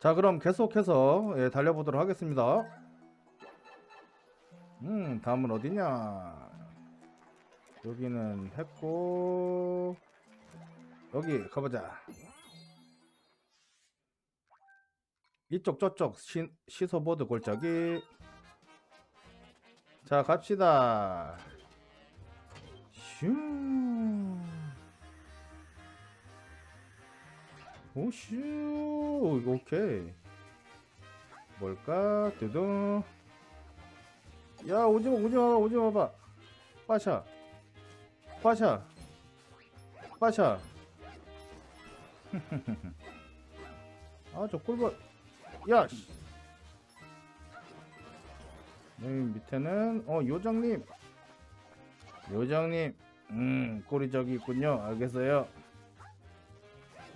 자 그럼 계속해서 예, 달려보도록 하겠습니다. 음 다음은 어디냐? 여기는 했고 여기 가보자. 이쪽 저쪽 시, 시소보드 골짜기. 자 갑시다. 슝 오슈. 이거 오케이. 뭘까? 두둥. 야 오지마 오지마 오지마 봐. 빠샤. 빠샤. 빠샤. 아저 꿀벌. 야 씨. 여기 밑에는 어 요정님. 요정님. 음 꼴이 저기 있군요. 알겠어요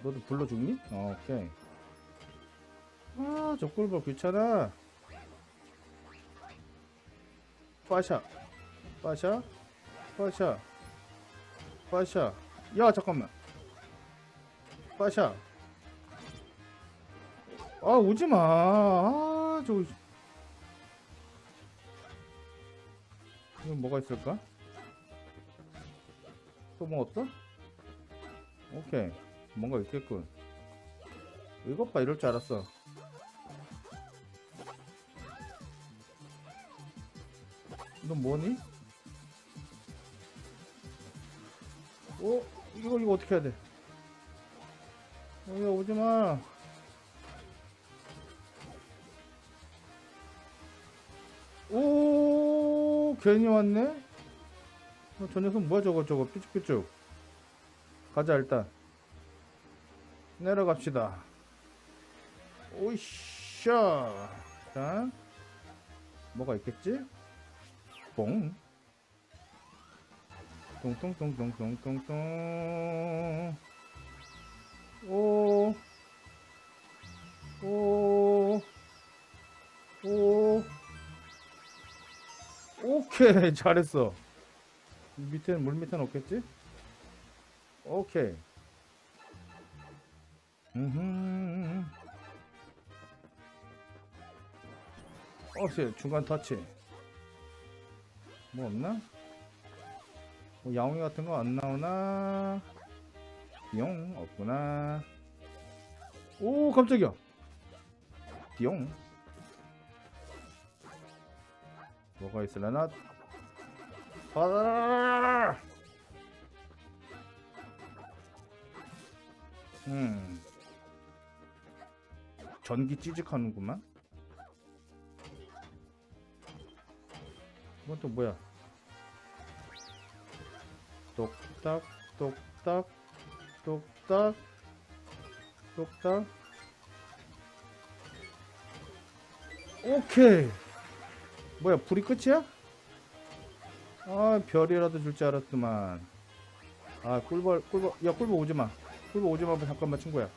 너도 불러 죽니? 어, 오케이. 아저 꿀벌 귀찮아. 빠샤. 빠샤? 빠샤. 빠샤. 야 잠깐만. 빠샤. 아 오지 마. 아저 이건 뭐가 있을까? 또 뭐 없어? 오케이 뭔가 있겠군 이것 봐 이럴 줄 알았어 너 뭐니? 어? 이거 이거 어떻게 해야 돼? 여기 오지마 오 괜히 왔네? 어, 저 녀석 뭐야 저거 저거 삐죽삐죽 가자 일단 내려갑시다 오이샤 자 뭐가 있겠지? 뽕 똥똥똥똥똥똥똥 오, 오, 오, 오케이, 잘했어. 밑에는, 물 밑에는 없겠지? 오케이. 음, 어, 씨, 중간 터치. 뭐 없나? 뭐 야옹이 같은 거 안 나오나? 띠용 없구나. 오 깜짝이야. 띠용. 뭐가 있을라나? 받아라. 음. 전기 찌직하는구만. 이건 또 뭐야? 똑딱 똑딱 똑딱 똑딱 오케이 뭐야 불이 끝이야? 아 별이라도 줄 줄 알았더만 아 꿀벌 꿀벌 야 꿀벌 오지마 꿀벌 오지마 잠깐만 친구야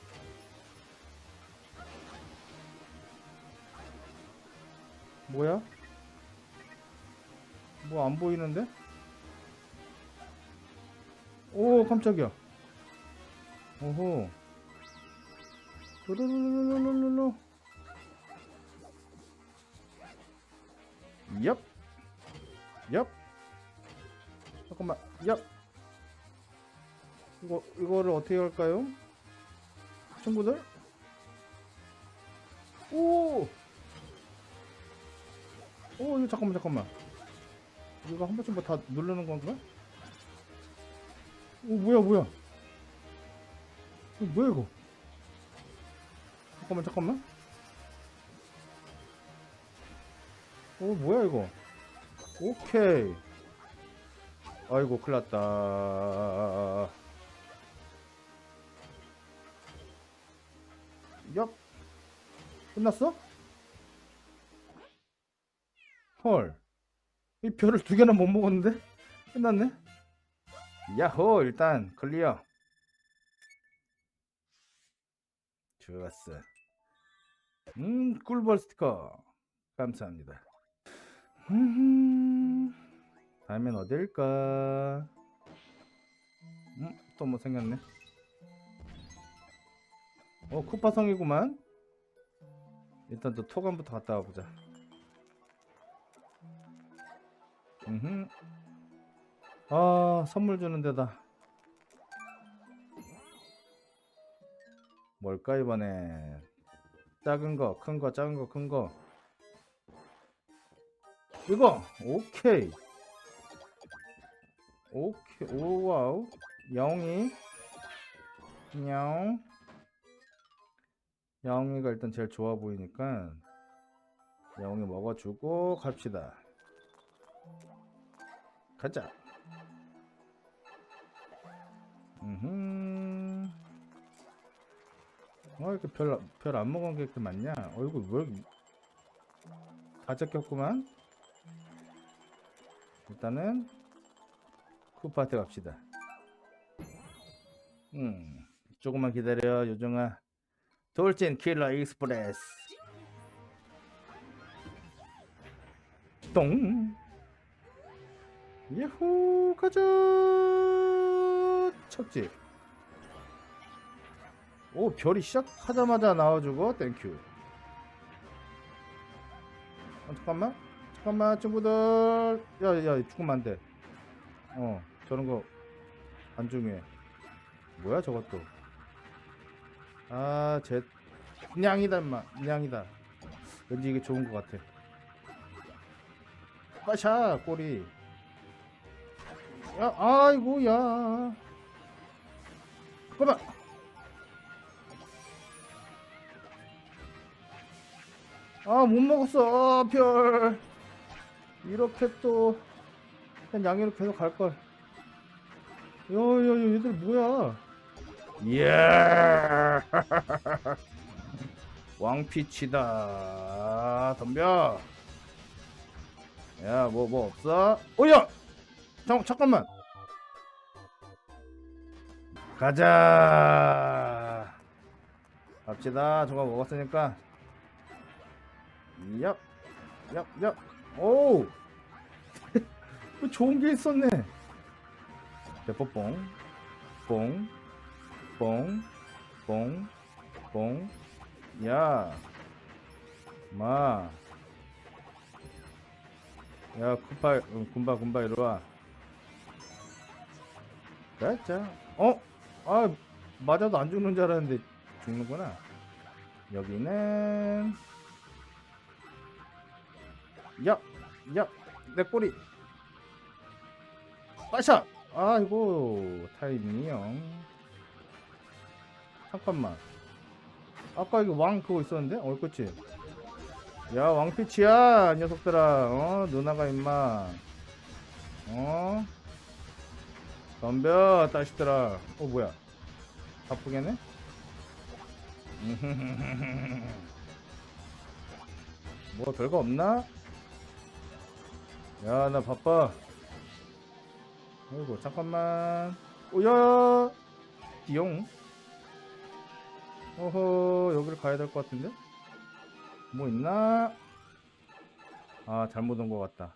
뭐야? 뭐 안 보이는데? 오 깜짝이야 오호 루루루루루루루 얍 얍. 잠깐만 얍 이거 이거를 어떻게 할까요? 친구들 오! 오 이거 잠깐만 잠깐만. 이거 한 번쯤 뭐다 누르는 건가? 오 뭐야 뭐야? 이거 뭐야 이거? 잠깐만 잠깐만. 오 뭐야 이거? 오케이. 아이고 큰일났다. 얍. 끝났어? 헐. 이 별을 두 개나 못 먹었는데? 끝났네? 야호 일단 클리어. 좋았어. 음 꿀벌 스티커. 감사합니다. 음, 다음엔 어딜까? 음, 또 뭐 생겼네? 어 쿠파성이구만. 일단 또 토감부터 갔다 와보자. 음. 아 선물 주는 데다. 뭘까 이번에? 작은 거, 큰 거, 작은 거, 큰 거. 이거 오케이. 오케이 오 와우 야옹이 야옹 야옹이가 일단 제일 좋아 보이니까 야옹이 먹어주고 갑시다 가자 음 어, 이렇게 별, 별 안 먹은 게 이렇게 많냐? 어이구, 왜, 적혔구만? 일단은, 쿠파한테 갑시다. 음, 조금만 기다려, 요정아. 돌진 킬러 익스프레스. 똥. 예후, 가자. 척지. 오 별이 시작하자마자 나와주고 땡큐. 어, 잠깐만. 잠깐만 친구들. 야야 죽으면 안돼. 어 저런 거 안 중요해. 뭐야 저것도. 아제 냥이다 인마. 냥이다. 왠지 이게 좋은 것 같아. 빠샤 꼬리 야 아이고 야. 잠깐만 아 못 먹었어. 아, 별. 이렇게 또 그냥 양해로 계속 갈걸. 야 야 야 얘들 뭐야? 이야 왕피치다. 덤벼. 야 뭐 뭐 없어? 오야 잠, 잠깐만 가자 갑시다 저거 먹었으니까 얍, 얍, 얍. 오! 또 좋은 게 있었네. 대포뽕, 뽕, 뽕, 뽕, 뽕. 야, 마. 야, 음, 군바, 군바, 이리 와. 가자. 어? 아, 맞아도 안 죽는 줄 알았는데 죽는구나. 여기는 야, 야, 내 꼬리. 빠샤. 아이고 타이밍이요. 잠깐만. 아까 이거 왕 그거 있었는데? 어, 그치? 야, 왕피치야, 이 녀석들아. 어, 누나가 임마. 어? 덤벼, 따시들아. 어, 뭐야? 바쁘겠네? 뭐 별거 없나? 야, 나 바빠. 아이고, 잠깐만. 오야! 띠용. 어허, 여기를 가야 될 것 같은데? 뭐 있나? 아, 잘못 온 것 같다.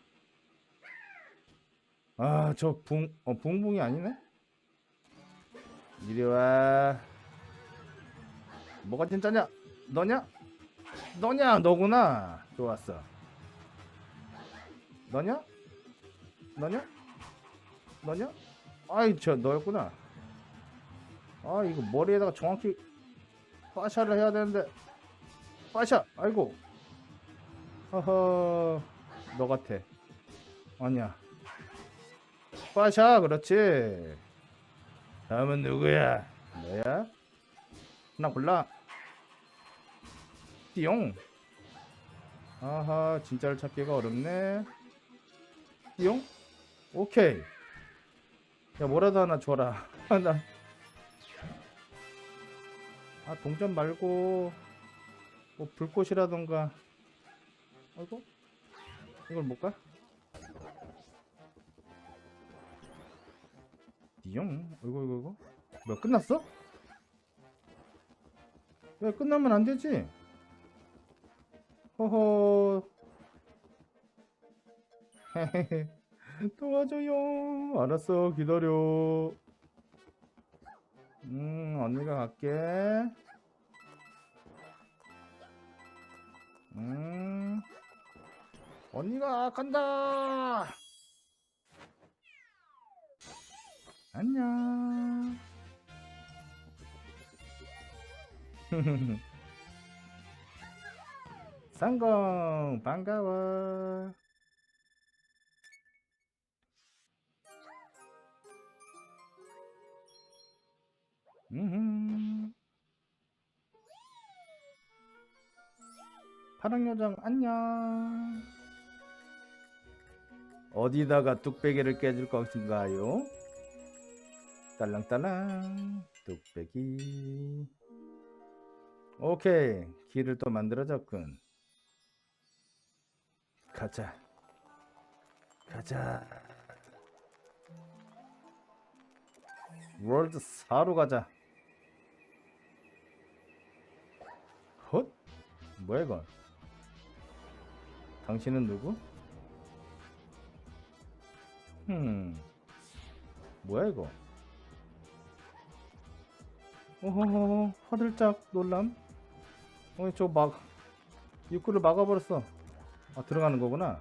아, 저 붕, 어, 붕붕이 아니네? 이리 와. 뭐가 진짜냐? 너냐? 너냐? 너구나. 좋았어. 너냐? 너냐? 너냐? 아이 저 너였구나 아 이거 머리에다가 정확히 파샤를 해야 되는데 파샤 아이고 허허 너 같아 아니야 파샤 그렇지. 다음은 누구야? 너야? 하나 골라. 띠용. 아하 진짜를 찾기가 어렵네. 띠용? 오케이. 야 뭐라도 하나 줘라. 하나. 아 동전 말고 뭐 불꽃이라던가. 아이고 이걸 뭘까 용? 이거 이거 이거 뭐야 끝났어? 야 끝나면 안 되지? 허허. 도와줘요. 알았어 기다려. 음 언니가 갈게. 음. 언니가 간다. 안녕. 성공 반가워. 음. 파랑 요정 안녕. 어디다가 뚝배기를 깨줄 것인가요? 딸랑딸랑 뚝배기. 오케이 길을 또 만들어졌군. 가자. 가자. 월드 4로 가자. 헛? 뭐야 이건? 당신은 누구? 흠. 뭐야 이거? 어허허 화들짝 놀람? 어, 저 막, 입구를 막아버렸어. 아, 들어가는 거구나.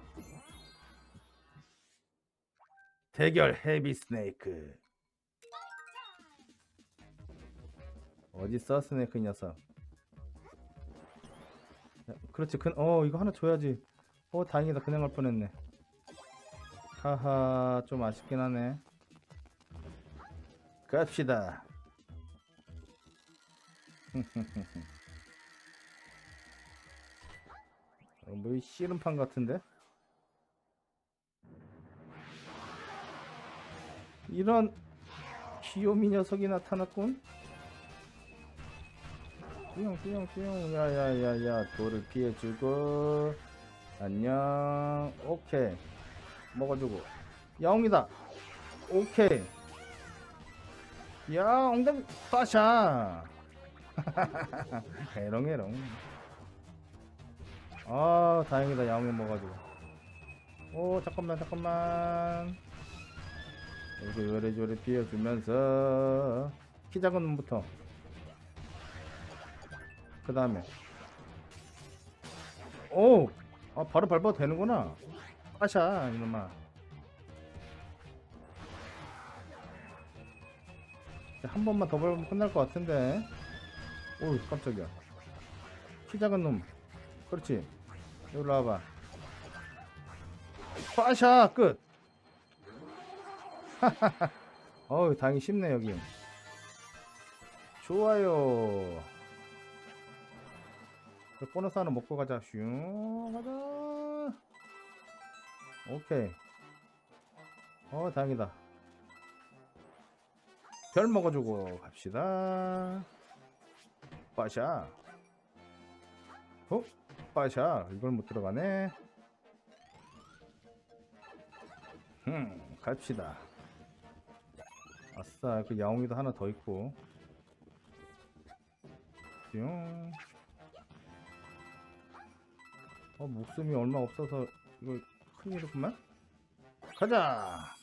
대결 헤비 스네이크. 어딨어, 스네이크 이 녀석. 야, 그렇지, 그, 어, 이거 하나 줘야지. 어, 다행이다. 그냥 갈 뻔했네. 하하, 좀 아쉽긴 하네. 갑시다. 어, 뭐이 씨름판 같은데? 이런 귀요미 녀석이 나타났군. 띠용 띠용 띠용. 야야야야 돌을 피해주고. 안녕. 오케이. 먹어주고. 야옹이다. 오케이. 야 엉덩이 빠샤 에롱에롱 아 다행이다. 야옹이 먹어가지고. 오 잠깐만 잠깐만. 이렇게 요래조래 피해주면서. 키 작은 놈부터. 그 다음에. 오! 아 바로 밟아도 되는구나. 빠샤 이놈아. 한 번만 더 밟으면 끝날 것 같은데 오 깜짝이야. 키 작은 놈. 그렇지. 여기로 와봐. 빠샤 끝. 어우 다행히 쉽네 여기. 좋아요. 그 보너스 하나 먹고 가자. 슝 가자. 오케이. 어 다행이다. 별 먹어주고 갑시다 빠샤 어? 빠샤 이걸 못 들어가네 음 갑시다 아싸 그 야옹이도 하나 더 있고 뿅 어, 목숨이 얼마 없어서 이거 큰일이구만. 가자.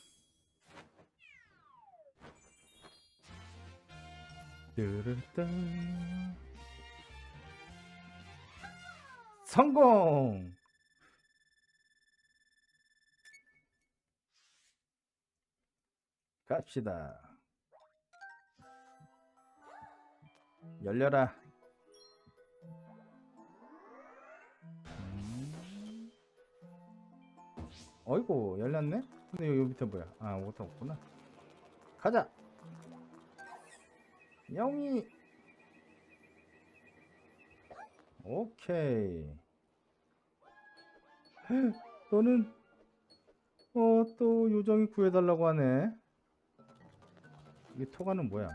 뚜르르딴. 성공. 갑시다. 열려라. 음. 어이구 열렸네? 근데 여기 밑에 뭐야? 아 아무것도 없구나 가자 영이 오케이 헤, 너는 어 또 요정이 구해달라고 하네 이게 토가는 뭐야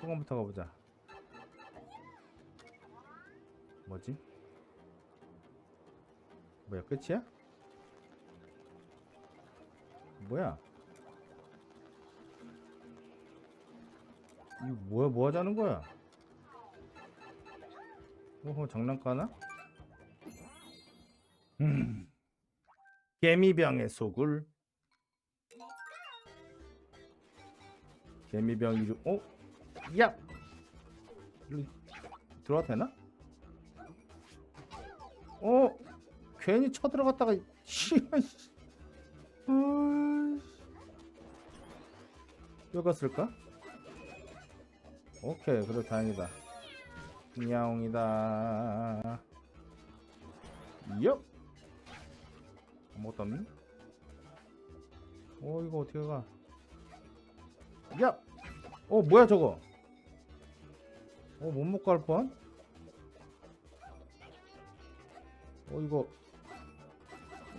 토가부터 가보자 뭐지? 뭐야 끝이야? 뭐야? 이거 뭐야 뭐 하자는 거야? 오호 장난까나? 음 개미병의 속을 개미병 이름 어? 야! 일로 들어와도 되나? 어 괜히 쳐들어갔다가 씨발 씨. 어이씨. 뼈갔을까? 오케이 그래 다행이다 야옹이다 엽 아무것도 없니? 어 이거 어떻게 가? 야! 어 뭐야 저거? 어 못 먹고 할 뻔? 어 이거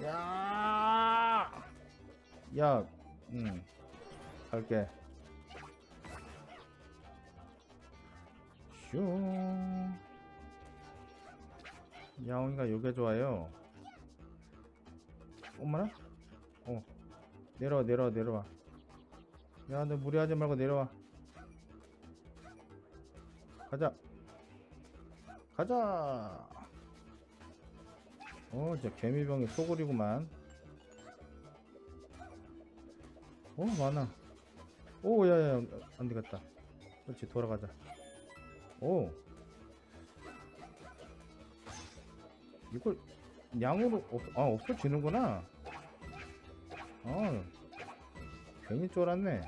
야! 야, 응, 갈게. 슝. 야옹이가 요게 좋아요. 어머나? 어. 내려와, 내려와, 내려와. 야, 너 무리하지 말고 내려와. 가자. 가자. 어, 진짜 개미병이 소굴이구만. 어, 많아. 오, 야, 야, 안 되겠다. 그렇지, 돌아가자. 오. 이걸 양으로 없, 아, 없어지는구나. 아, 괜히 쫄았네.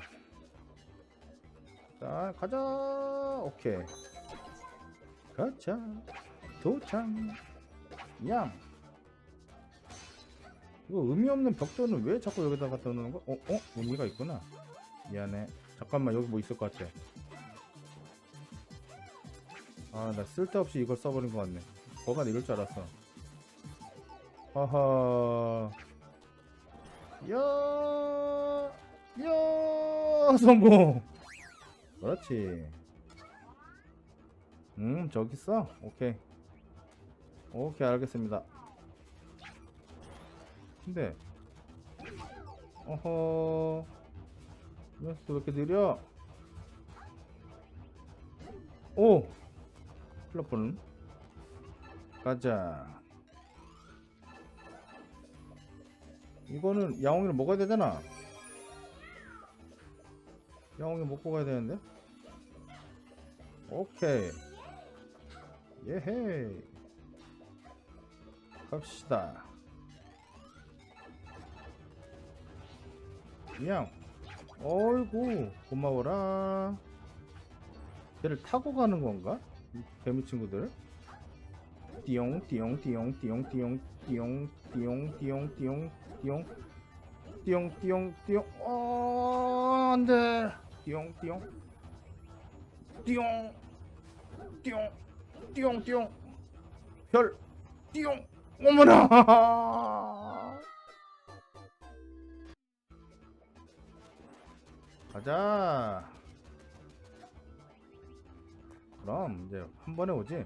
자, 가자. 오케이. 가자. 도착. 양. 이거 의미 없는 벽돌은 왜 자꾸 여기다 갖다 놓는 거? 어? 어? 의미가 있구나. 미안해. 잠깐만 여기 뭐 있을 것 같아. 아, 나 쓸데없이 이걸 써버린 것 같네. 뭐가 이럴 줄 알았어. 하하. 야, 야, 성공. 그렇지. 음, 저기 있어. 오케이. 오케이, 알겠습니다. 근데, 어허, 왜 이렇게 느려? 오! 플러폰 가자. 이거는 야옹이를 먹어야 되잖아. 야옹이 먹고 가야 되는데? 오케이. 예헤이. 갑시다. 양. 어이구, 고마워라. 얘를 타고 가는 건가? 이 개미 친구들? 띠용, 띠용, 띠용, 띠용, 띠용, 띠용, 띠용, 띠용, 띠용, 띠용, 띠용, 띠용, 띠용, 어, 안 돼. 띠용, 띠용, 띠용, 띠용, 띠용, 띠용, 별, 띠용, 어머나! 가자. 그럼 이제 한 번에 오지.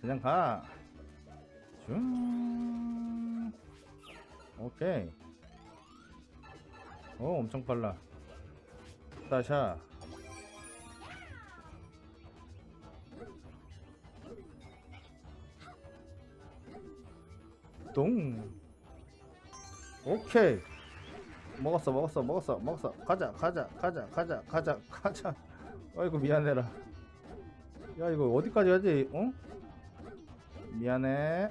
그냥 가. 슝. 오케이. 오, 엄청 빨라. 따샤. 동. 오케이. 먹었어, 먹었어, 먹었어, 먹었어. 가자, 가자, 가자, 가자, 가자, 가자. 아이고 미안해라. 야 이거 어디까지 하지? 어? 미안해.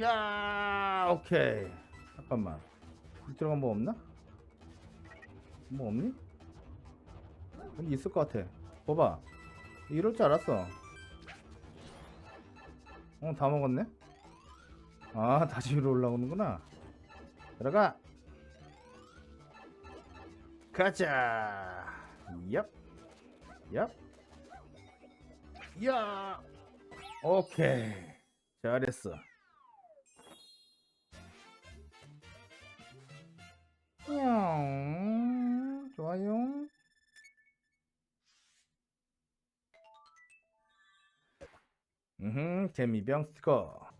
야, 오케이. 잠깐만. 밑으로 간뭐 없나? 뭐 없니? 여기 있을 것 같아. 봐봐. 이럴 줄 알았어. 어, 다 먹었네? 아, 다시 위로 올라오는구나. 들어가. 가자. 얍. 얍. 야. 오케이. 잘했어. 냥. 좋아요. 음, 개미병 스티커.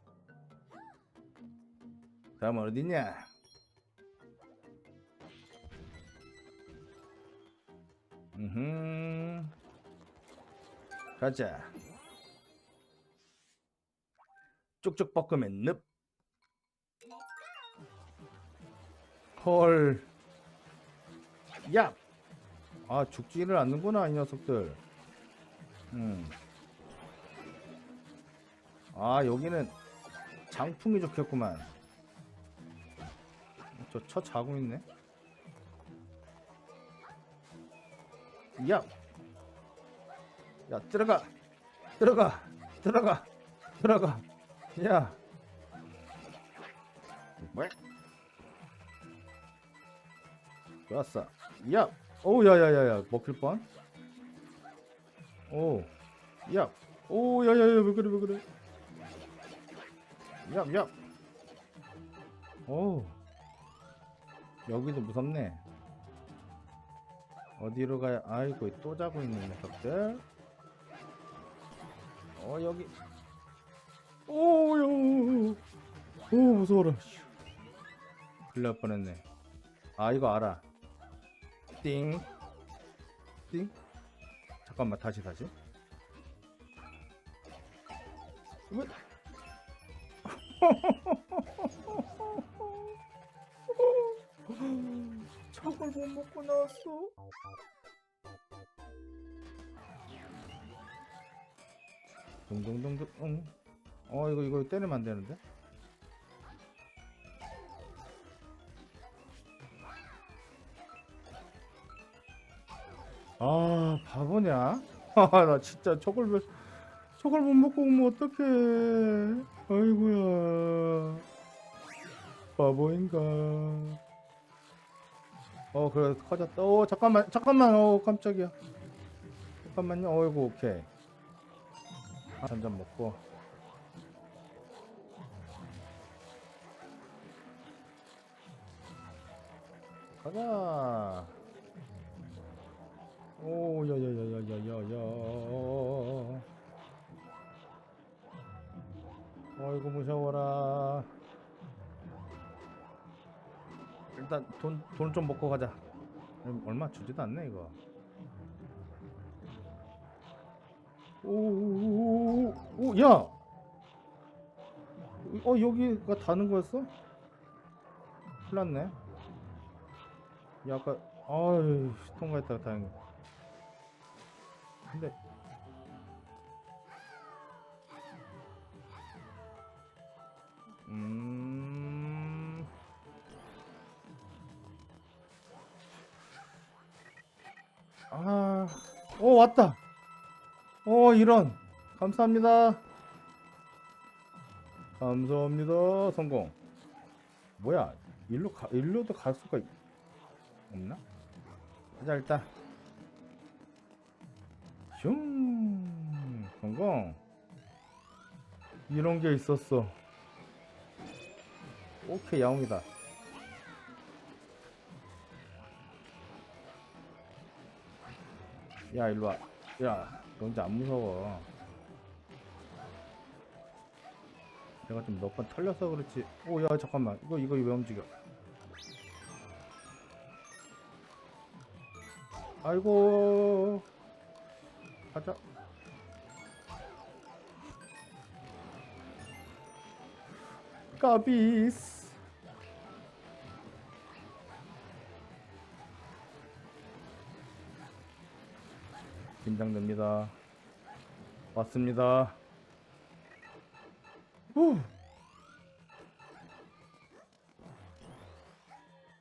다음 어디냐? 가자. 쭉쭉 뻗으면 늪. 헐. 야. 아 죽지를 않는구나 이 녀석들. 음. 아 여기는 장풍이 좋겠구만 저쳐 자고 있네 야! 야 들어가. 들어가. 들어가. 들어가. 야. 뭐야 좋았어. 야! 오 야야야야. 먹힐 뻔? 오, 야, 오, 야, 야, 야, 왜 그래, 왜 그래? 야, 야, 오, 여기도 무섭네. 어디로 가야? 아이고, 또 자고 있는 녀석들. 어, 여기. 오, 야, 오, 무서워라. 씨. 큰일 날 뻔했네. 아, 이거 알아. 띵, 띵. 잠깐만 다시 다시 왜? 저걸 못 먹고 나왔어 동동동동 응. 어 이거 이거 때리면 안 되는데? 아 바보냐? 아나 진짜 저걸 왜 저걸 못 먹고 오면 어떡해. 아이고야. 바보인가? 어 그래 커졌다 어 잠깐만 잠깐만. 어 깜짝이야. 잠깐만요. 어이구 오케이 한 잔 먹고 가자 오, 야야야야야야야. 어이구 무서워라. 일단 돈 돈 좀 먹고 가자. 음, 얼마 주지도 않네 이거. 오오오오 오, 야. 어 여기가 다는 거였어? 큰일났네. 야 아까 아유 통과했다가 다행이다. 근데 음. 아, 오 왔다. 오 이런 감사합니다. 감사합니다. 성공. 뭐야? 일로 가 일로도 갈 수가 있... 없나? 가자 일단. 슝 성공 이런 게 있었어 오케이 야옹이다 야 일로와 야 너 혼자 안 무서워. 내가 좀 몇 번 털려서 그렇지. 오 야 잠깐만. 이거 이거 왜 움직여? 아이고. 가자. 까비스. 긴장됩니다. 왔습니다. 후.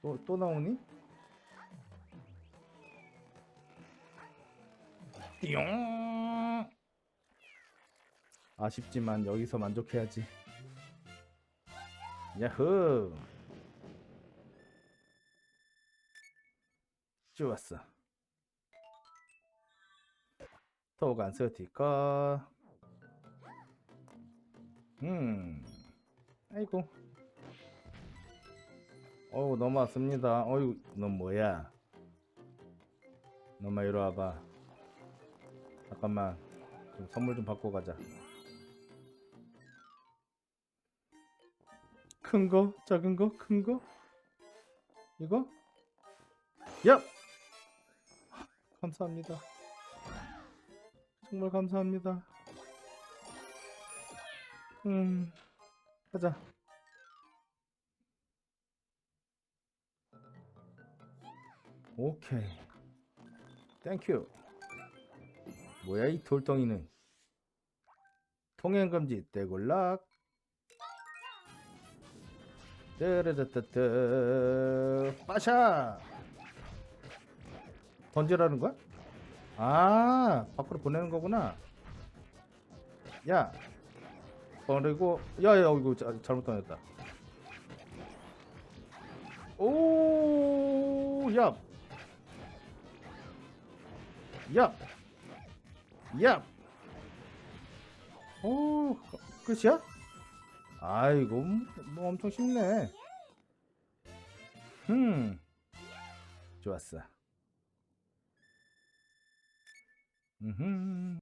또, 또 나오니? 띠용 아쉽지만 여기서 만족해야지 야호 좋았어 토간 스티커 음 아이고 어우 넘어왔습니다 어유 너 뭐야 너만 이리 와봐 잠깐만 좀 선물 좀 받고 가자 큰 거? 작은 거? 큰 거? 이거? 야! 감사합니다 정말 감사합니다. 음 가자. 오케이. 땡큐 뭐야 이 돌덩이는? 통행 금지 떼굴락. 떼르르뜨뜨 빠샤! 던지라는 거야? 아 밖으로 보내는 거구나 야 그리고 야야 이거 자- 잘못 던졌다 오야 야! 야! 오, 끝이야? 아이고, 뭐 엄청 쉽네. 음, 좋았어. 음